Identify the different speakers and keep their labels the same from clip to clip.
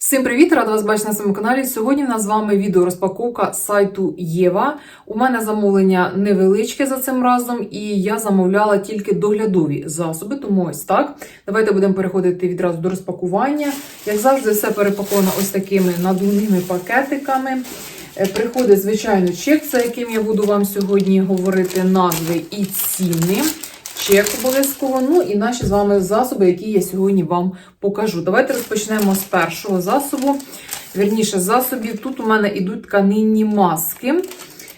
Speaker 1: Всім привіт! Рада вас бачити на своєму каналі. Сьогодні в нас з вами відео розпаковка сайту Єва. У мене замовлення невеличке за цим разом, і я замовляла тільки доглядові засоби, тому ось так. Давайте будемо переходити відразу до розпакування. Як завжди, все перепаковано ось такими надувними пакетиками. Е, Приходить, звичайно, чек, за яким я буду вам сьогодні говорити назви і ціни. Чек обов'язково. Ну і наші з вами засоби, які я сьогодні вам покажу. Давайте розпочнемо з першого засобу. Вірніше, засобів. Тут у мене йдуть тканинні маски.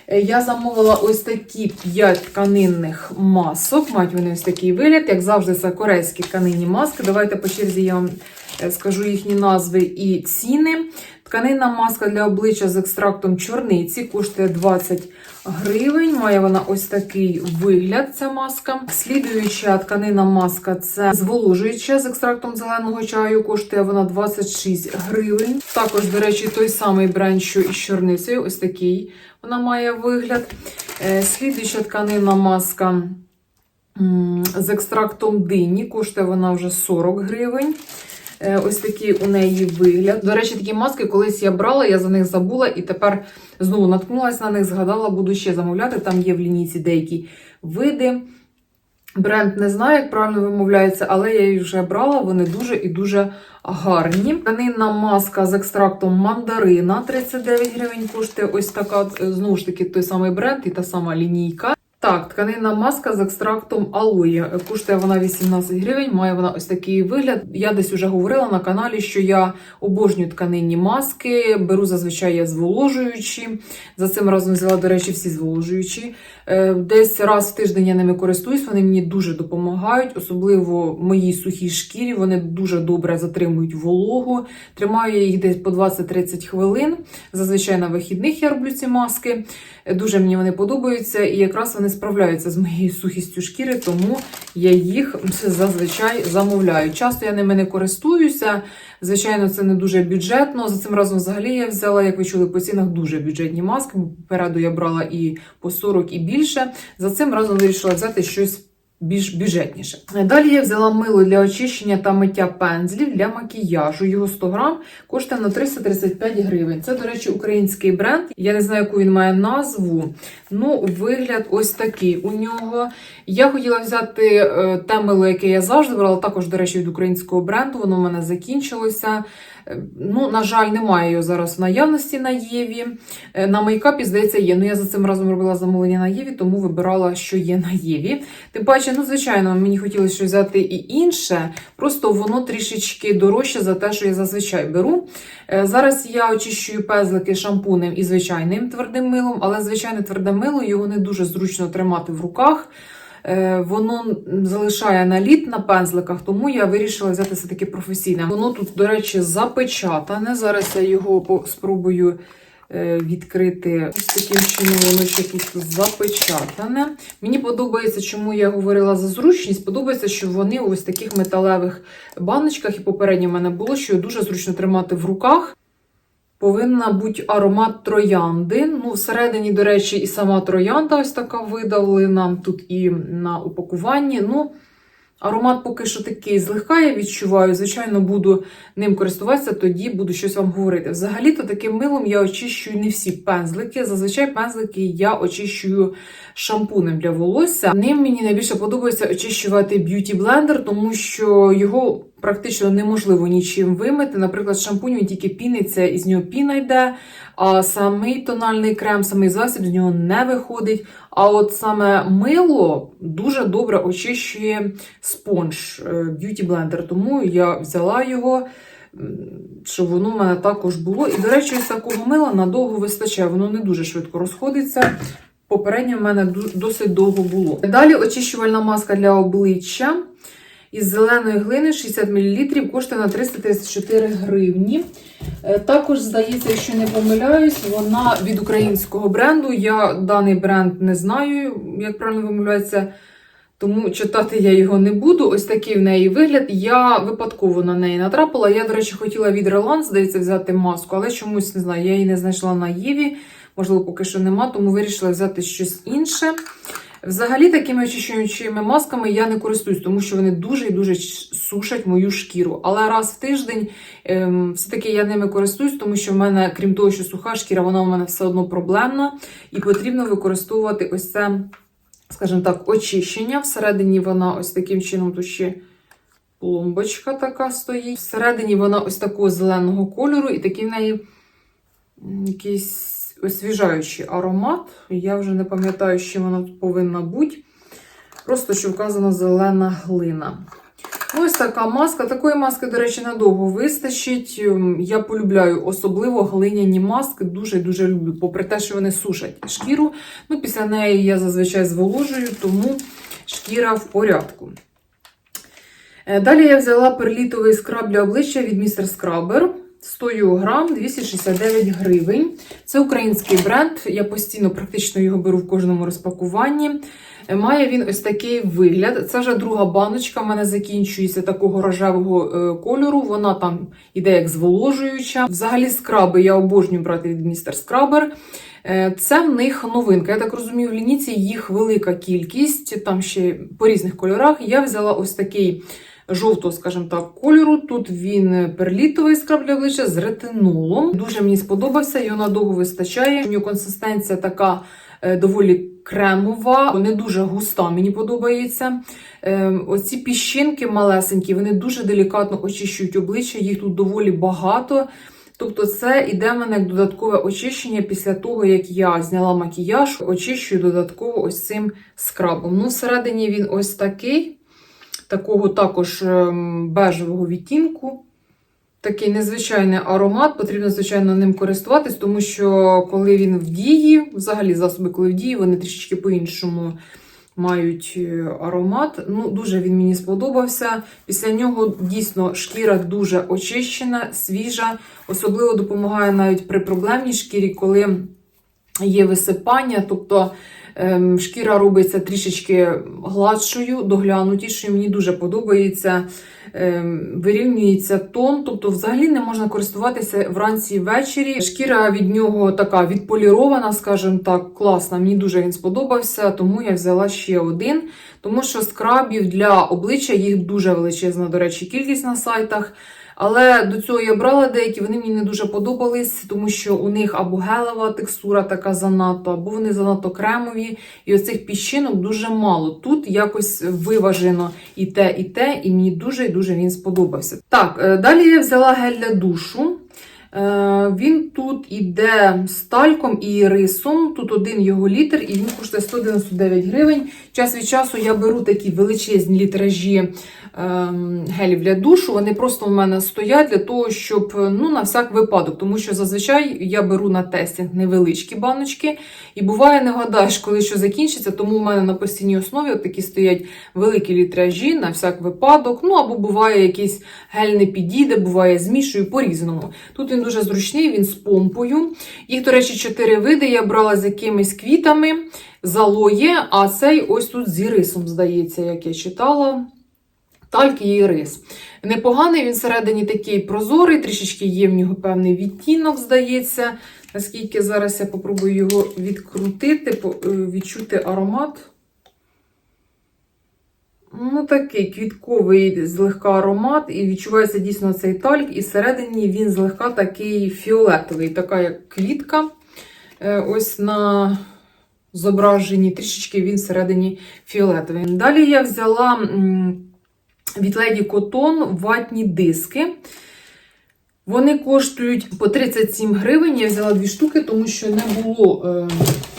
Speaker 1: Е, Я замовила ось такі 5 тканинних масок. Мають вони ось такий вигляд. Як завжди, це корейські тканинні маски. Давайте по черзі я вам е, скажу їхні назви і ціни. Тканинна маска для обличчя з екстрактом чорниці коштує 20 гривень. Має вона ось такий вигляд, ця маска. Слідуюча тканинна маска це зволожуюча з екстрактом зеленого чаю. Коштує вона 26 гривень. Також, до речі, той самий бренд, що із чорницею. Ось такий вона має вигляд. Е, Слідуюча тканинна маска з екстрактом дині. Коштує вона вже 40 гривень. Е, Ось такий у неї вигляд. До речі, такі маски колись я брала, я за них забула і тепер знову наткнулася на них, згадала, буду ще замовляти. Там є в лінійці деякі види. Бренд не знаю, як правильно вимовляється, але я їх вже брала. Вони дуже і дуже гарні. Тканинна маска з екстрактом мандарина 39 гривень коштує. Ось така, знову ж таки, той самий бренд і та сама лінійка. Так, тканинна маска з екстрактом алої. Коштує вона 18 гривень, має вона ось такий вигляд. Я десь вже говорила на каналі, що я обожнюю тканинні маски, беру зазвичай я зволожуючі. За цим разом взяла, до речі, всі зволожуючі. Е, Десь раз в тиждень я ними користуюсь, вони мені дуже допомагають, особливо моїй сухій шкірі. Вони дуже добре затримують вологу. Тримаю я їх десь по 20-30 хвилин. Зазвичай на вихідних я роблю ці маски. Дуже мені вони подобаються, і якраз вони справляються з моєю сухістю шкіри, тому я їх зазвичай замовляю. Часто я ними не користуюся. Звичайно, це не дуже бюджетно. За цим разом взагалі я взяла, як ви чули, по цінах дуже бюджетні маски. Попереду я брала і по 40, і більше. За цим разом вирішила взяти щось. Більш бюджетніше. Далі я взяла мило для очищення та миття пензлів для макіяжу. Його 100 грам коштує на 335 гривень. Це, до речі, український бренд. Я не знаю, яку він має назву. Ну, вигляд ось такий у нього. Я хотіла взяти е, те мило, яке я завжди брала, також, до речі, від українського бренду. Воно в мене закінчилося. Е, Ну, на жаль, немає його зараз в наявності на Єві. Е, На мейкапі, здається, є. Ну, я за цим разом робила замовлення на Єві, тому вибирала, що є на Єві. Тим паче, ну, звичайно, мені хотілося щось взяти і інше, просто воно трішечки дорожче за те, що я зазвичай беру. Е, Зараз я очищую пезлики шампунем і звичайним твердим милом, але звичайне тверде мило його не дуже зручно тримати в руках. Е, Воно залишає наліт на пензликах, тому я вирішила взяти все таки професійне. Воно тут, до речі, запечатане. Зараз я його спробую відкрити ось таким чином, воно ще тут запечатане. Мені подобається, чому я говорила за зручність. Подобається, що вони ось таких металевих баночках, і попередньо в мене було, що дуже зручно тримати в руках. Повинна бути аромат троянди. Ну, всередині, до речі, і сама троянда ось така видавлена. Тут і на упакуванні. Ну, аромат поки що такий злегка, я відчуваю. Звичайно, буду ним користуватися, тоді буду щось вам говорити. Взагалі-то таким милом я очищую не всі пензлики. Зазвичай пензлики я очищую шампунем для волосся. Ним мені найбільше подобається очищувати б'юті блендер, тому що його практично неможливо нічим вимити. Наприклад, шампунь він тільки піниться, із нього піна йде, а самий тональний крем, самий засіб з нього не виходить. А от саме мило дуже добре очищує спонж б'юті блендер, тому я взяла його. Щоб воно в мене також було. І, до речі, ось такого мила надовго вистачає, воно не дуже швидко розходиться. Попередньо в мене досить довго було. Далі очищувальна маска для обличчя із зеленої глини 60 мл коштує на 334 гривні. Е, Також, здається, якщо не помиляюсь, вона від українського бренду. Я даний бренд не знаю, як правильно вимовляється. Тому читати я його не буду. Ось такий в неї вигляд. Я випадково на неї натрапила. Я, до речі, хотіла від Релан, здається, взяти маску, але чомусь не знаю, я її не знайшла на Єві. Можливо, поки що нема, тому вирішила взяти щось інше. Взагалі, такими очищуючими масками я не користуюсь, тому що вони дуже і дуже сушать мою шкіру. Але раз в тиждень ем, все-таки я ними користуюсь, тому що в мене, крім того, що суха шкіра, вона в мене все одно проблемна, і потрібно використовувати ось це, скажімо так, очищення. Всередині вона ось таким чином тут ще пломбочка така стоїть. Всередині вона ось такого зеленого кольору, і такий в неї м, якийсь освіжаючий аромат. Я вже не пам'ятаю, чим вона повинна бути. Просто що вказано зелена глина. Ось така маска. Такої маски, до речі, надовго вистачить. Ем, Я полюбляю особливо глиняні маски. Дуже-дуже люблю. Попри те, що вони сушать шкіру. Ну, після неї я зазвичай зволожую, тому шкіра в порядку. Е, Далі я взяла перлітовий скраб для обличчя від Mr. Scrubber. 100 грам 269 гривень. Це український бренд. Я постійно практично його беру в кожному розпакуванні. Е, Має він ось такий вигляд. Це вже друга баночка. в мене закінчується такого рожевого е, кольору. Вона там іде як зволожуюча. Взагалі, скраби я обожнюю брати від Mr. Scrubber. Е, Це в них новинка. Я так розумію, в лініці їх велика кількість, там ще по різних кольорах. Я взяла ось такий жовтого, скажімо так, кольору. Тут він перлітовий скраб для обличчя з ретинолом. Дуже мені сподобався, його надовго вистачає. У нього консистенція така е, доволі кремова, не дуже густа, мені подобається. Е, Оці піщинки малесенькі, вони дуже делікатно очищують обличчя, їх тут доволі багато. Тобто це іде в мене як додаткове очищення після того, як я зняла макіяж, очищую додатково ось цим скрабом. Ну, всередині він ось такий, такого також ем, бежевого відтінку. Такий незвичайний аромат, потрібно, звичайно, ним користуватись, тому що коли він в дії, взагалі засоби, коли в дії, вони трішечки по-іншому мають е, аромат. Ну, дуже він мені сподобався. Після нього дійсно шкіра дуже очищена, свіжа. Особливо допомагає навіть при проблемній шкірі, коли є висипання. Тобто ем, шкіра робиться трішечки гладшою, доглянутішою. Мені дуже подобається. Ем, вирівнюється тон, тобто взагалі не можна користуватися вранці і ввечері. Шкіра від нього така відполірована, скажімо так, класна. Мені дуже він сподобався, тому я взяла ще один. Тому що скрабів для обличчя їх дуже величезна, до речі, кількість на сайтах. Але до цього я брала деякі, вони мені не дуже подобались, тому що у них або гелева текстура така занадто, або вони занадто кремові, і оцих піщинок дуже мало. Тут якось виважено і те, і те, і мені дуже і дуже він сподобався. Так, е, далі я взяла гель для душу. Е, Він тут іде з тальком і рисом. Тут один його літр, і він коштує 199 гривень. Час від часу я беру такі величезні літражі ем, гелів для душу. Вони просто в мене стоять для того, щоб ну, на всяк випадок, тому що зазвичай я беру на тестінг невеличкі баночки. І буває, не гадаєш, коли що закінчиться, тому в мене на постійній основі такі стоять великі літражі на всяк випадок. Ну або буває якийсь гель не підійде, буває змішую по-різному. Тут він дуже зручний, він з помпою. Їх, до речі, чотири види. Я брала з якимись квітами, залоє, а цей ось тут з ірисом, здається, як я читала. Тальк і рис. Непоганий, він всередині такий прозорий, трішечки є в нього певний відтінок, здається. Наскільки зараз я попробую його відкрутити, е, відчути аромат. Ну, такий квітковий злегка аромат, і відчувається дійсно цей тальк, і всередині він злегка такий фіолетовий, така як квітка. Е, Ось на зображенні трішечки він всередині фіолетовий. Далі я взяла від Lady Cotton ватні диски. Вони коштують по 37 гривень. Я взяла дві штуки, тому що не було е,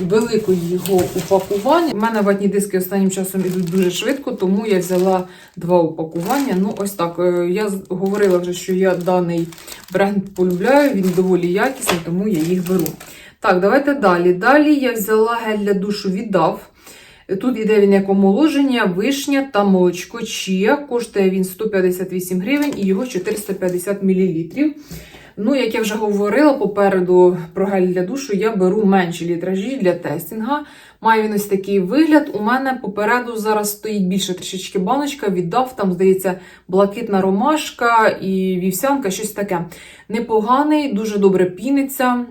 Speaker 1: великої його упакування. У мене ватні диски останнім часом ідуть дуже швидко, тому я взяла два упакування. Ну, ось так. Е, я говорила вже, що я даний бренд полюбляю, він доволі якісний, тому я їх беру. Так, давайте далі. Далі я взяла гель для душу віддав. Тут іде він як омоложення, вишня та молочко чия. Коштує він 158 гривень і його 450 мл. Ну, як я вже говорила попереду про гель для душу, я беру менші літражі для тестінга. Має він ось такий вигляд. У мене попереду зараз стоїть більше трішечки баночка. Віддав там, здається, блакитна ромашка і вівсянка, щось таке. Непоганий, дуже добре піниться.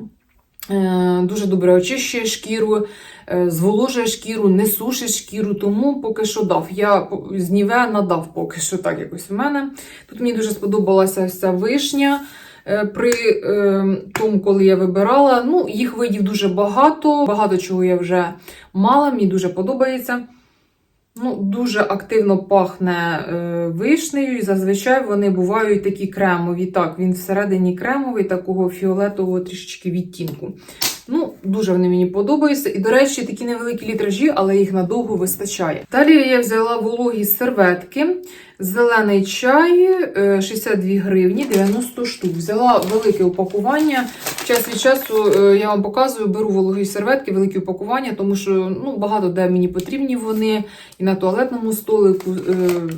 Speaker 1: Е, Дуже добре очищує шкіру, е, зволожує шкіру, не сушить шкіру, тому поки що дав. Я з Ніве надав поки що так якось у мене. Тут мені дуже сподобалася вся вишня. е, При тому, коли я вибирала, ну, їх видів дуже багато, багато чого я вже мала, мені дуже подобається. Ну, дуже активно пахне е, вишнею, і зазвичай вони бувають такі кремові. Так, він всередині кремовий, такого фіолетового трішечки відтінку. Ну, дуже вони мені подобаються. І, до речі, такі невеликі літражі, але їх надовго вистачає. Далі я взяла вологі серветки, зелений чай, е, 62 гривні, 90 штук. Взяла велике упакування. Час від часу е, я вам показую, беру вологі серветки, великі упакування, тому що ну, багато де мені потрібні вони і на туалетному столику, е,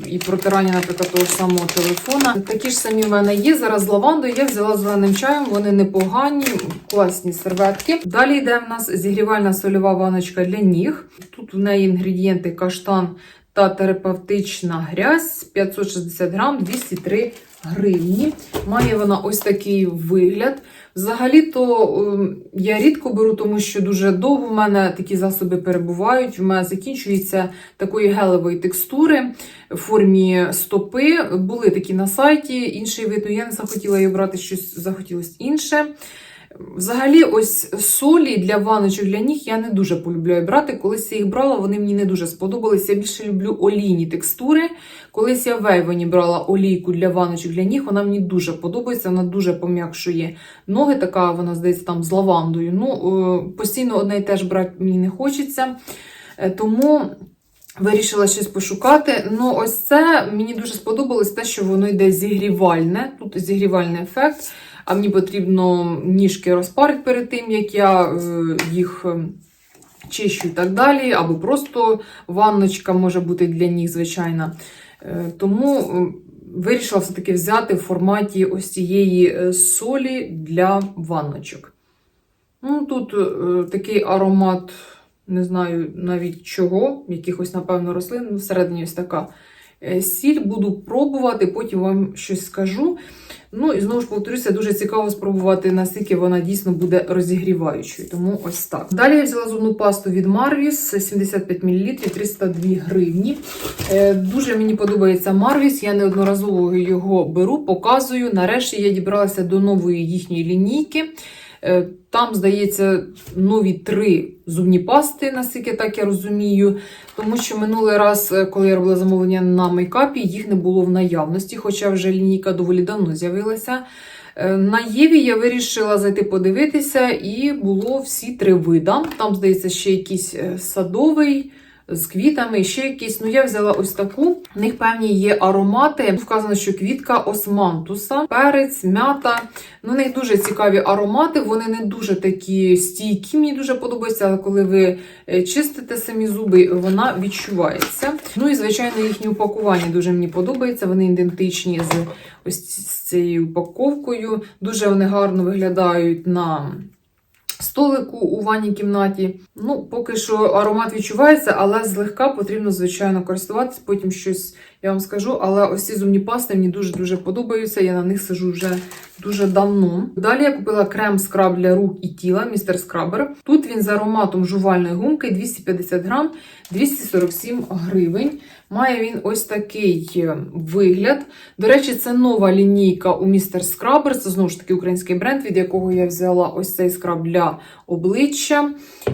Speaker 1: і протирання, наприклад, того ж самого телефона. Такі ж самі в мене є. Зараз з лавандою я взяла зеленим чаєм, вони непогані, класні серветки. Далі йде в нас зігрівальна сольова ваночка для ніг. Тут в неї інгредієнти каштан та терапевтична грязь 560 грам, 203 гривні. Має вона ось такий вигляд. Взагалі-то ем, я рідко беру, тому що дуже довго в мене такі засоби перебувають. В мене закінчується такої гелевої текстури в формі стопи. Були такі на сайті, інший вид, ну я не захотіла її брати, щось захотілося інше. Взагалі, ось солі для ваночок для ніг я не дуже полюбляю брати. Колись я їх брала, вони мені не дуже сподобались. Я більше люблю олійні текстури. Колись я в Вейвені брала олійку для ваночок для ніг, вона мені дуже подобається, вона дуже пом'якшує ноги, така вона здається там з лавандою. Ну, е, постійно одне і те ж брати мені не хочеться. Е, Тому. Вирішила щось пошукати. Ну, ось це мені дуже сподобалось те, що воно йде зігрівальне. Тут зігрівальний ефект. А мені потрібно ніжки розпарити перед тим, як я е, їх е, чищу і так далі. Або просто ванночка може бути для ніг, звичайна. Е, Тому вирішила все-таки взяти в форматі ось цієї солі для ванночок. Ну, тут такий аромат, не знаю навіть чого, якихось, напевно, рослин. Всередині ось така сіль. Буду пробувати, потім вам щось скажу. Ну і знову ж повторюся, дуже цікаво спробувати, наскільки вона дійсно буде розігріваючою. Тому ось так. Далі я взяла зубну пасту від Marvis 75 мл 302 гривні. Е, Дуже мені подобається Marvis, я неодноразово його беру, показую. Нарешті я дібралася до нової їхньої лінійки. Е, Там, здається, нові три зубні пасти, наскільки так я розумію. Тому що минулий раз, е, коли я робила замовлення на мейкапі, їх не було в наявності, хоча вже лінійка доволі давно з'явилася. Е, На Єві я вирішила зайти подивитися, і було всі три вида. Там, здається, ще якийсь садовий. З квітами, ще якісь. Ну, я взяла ось таку. В них певні є аромати. Вказано, що квітка османтуса, перець, м'ята. Ну, у них дуже цікаві аромати. Вони не дуже такі стійкі, мені дуже подобаються, але коли ви е, чистите самі зуби, вона відчувається. Ну і, звичайно, їхнє упакування дуже мені подобається. Вони ідентичні з ось з цією упаковкою. Дуже вони гарно виглядають на столику у ванній кімнаті. Ну, поки що аромат відчувається, але злегка потрібно, звичайно, користуватись. Потім щось я вам скажу. Але ось ці зубні пасти мені дуже-дуже подобаються. Я на них сижу вже дуже давно. Далі я купила крем скраб для рук і тіла, містер Скрабер. Тут він з ароматом жувальної гумки 250 грам, 247 гривень. Має він ось такий е, вигляд. До речі, це нова лінійка у містер Скрабер. Це знову ж таки український бренд, від якого я взяла ось цей скраб для обличчя.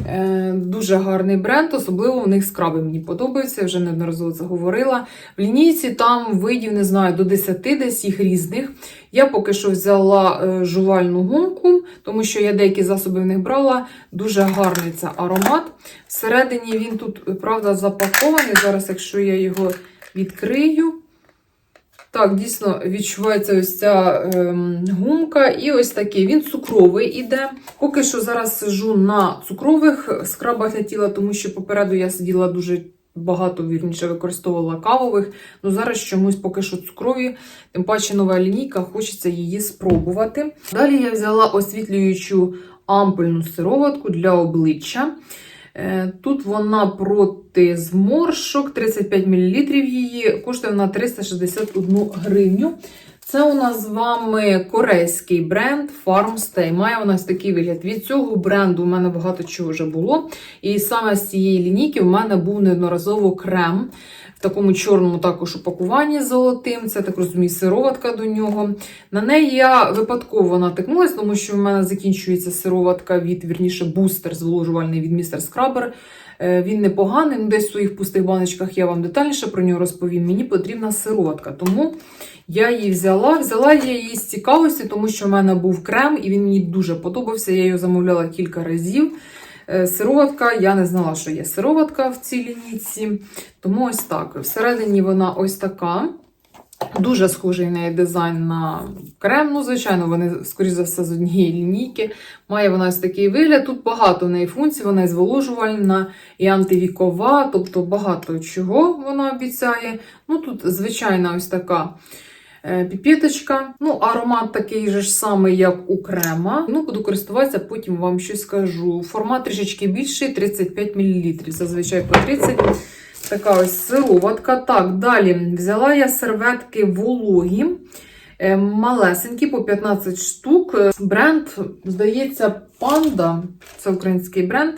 Speaker 1: Е, дуже гарний бренд, особливо у них скраби мені подобаються. Я вже неодноразово це говорила. В лінійці там видів, не знаю, до 10 десь їх різних. Я поки що взяла е, жувальну гумку, тому що я деякі засоби в них брала. Дуже гарний це аромат. Всередині він тут, правда, запакований. Зараз, якщо я його відкрию. Так, дійсно відчувається ось ця ем, гумка, і ось такий. Він цукровий іде. Поки що зараз сижу на цукрових скрабах для тіла, тому що попереду я сиділа дуже багато, вірніше, використовувала кавових. Ну зараз чомусь поки що цукрові, тим паче нова лінійка, хочеться її спробувати. Далі я взяла освітлюючу ампульну сироватку для обличчя. Е, Тут вона проти зморшок, 35 мл її, коштує вона 361 гривню. Це у нас з вами корейський бренд Farmstay. Має у нас такий вигляд. Від цього бренду у мене багато чого вже було. І саме з цієї лінійки в мене був неодноразово крем. В такому чорному також упакуванні золотим. Це так розумію, сироватка до нього. На неї я випадково натикнулася, тому що в мене закінчується сироватка від вірніше бустер зволожувальний від містер Скрабер. Е, Він непоганий, ну десь в своїх пустих баночках я вам детальніше про нього розповім. Мені потрібна сиротка. Тому я її взяла. Взяла я її з цікавості, тому що в мене був крем, і він мені дуже подобався. Я його замовляла кілька разів. Е, Сироватка, я не знала, що є сироватка в цій лінійці. Тому ось так. Всередині вона ось така. Дуже схожий неї дизайн на крем. Ну, звичайно, вони, скоріш за все, з однієї лінійки. Має вона ось такий вигляд. Тут багато в неї функцій, вона і зволожувальна, і антивікова, тобто багато чого вона обіцяє. Ну, тут звичайна ось така е, піпеточка. Ну, аромат такий же ж самий, як у крема. Ну, буду користуватися, потім вам щось скажу. Формат трішечки більший, 35 мл. Зазвичай по 30 Така ось сироватка. Так, далі взяла я серветки вологі, е, малесенькі, по 15 штук. Бренд, здається, Панда, це український бренд.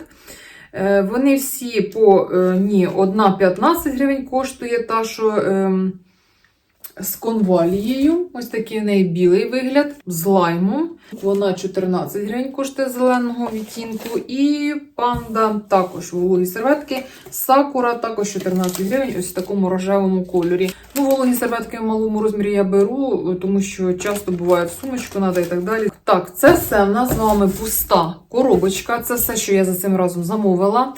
Speaker 1: Е, Вони всі по е, ні, одна 15 гривень коштує, та що ем, з конвалією. Ось такий в неї білий вигляд, з лаймом. Вона 14 гривень коштує зеленого відтінку. І панда також вологі серветки. Сакура також 14 гривень, ось в такому рожевому кольорі. Ну, вологі серветки в малому розмірі я беру, тому що часто буває в сумочку надо і так далі. Так, це все в нас з вами пуста коробочка. Це все, що я за цим разом замовила.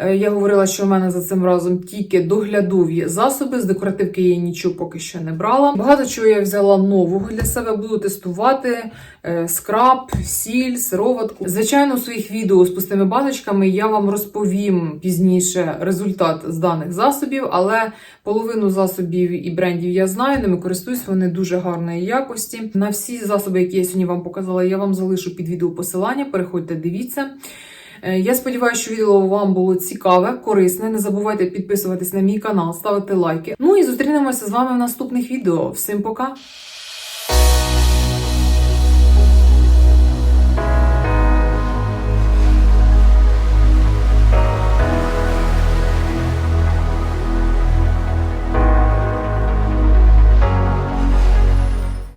Speaker 1: Е, Я говорила, що в мене за цим разом тільки доглядові засоби. З декоративки я нічого поки що не брала. Багато чого я взяла нового для себе. Буду тестувати е, скраб, сіль, сироватку. Звичайно, у своїх відео з пустими баночками я вам розповім пізніше результат з даних засобів, але половину засобів і брендів я знаю, ними користуюсь, вони дуже гарної якості. На всі засоби, які я сьогодні вам показала, я вам залишу під відео посилання. Переходьте, дивіться. Е, Я сподіваюся, що відео вам було цікаве, корисне. Не забувайте підписуватись на мій канал, ставити лайки. Ну і зустрінемося з вами в наступних відео. Всім пока!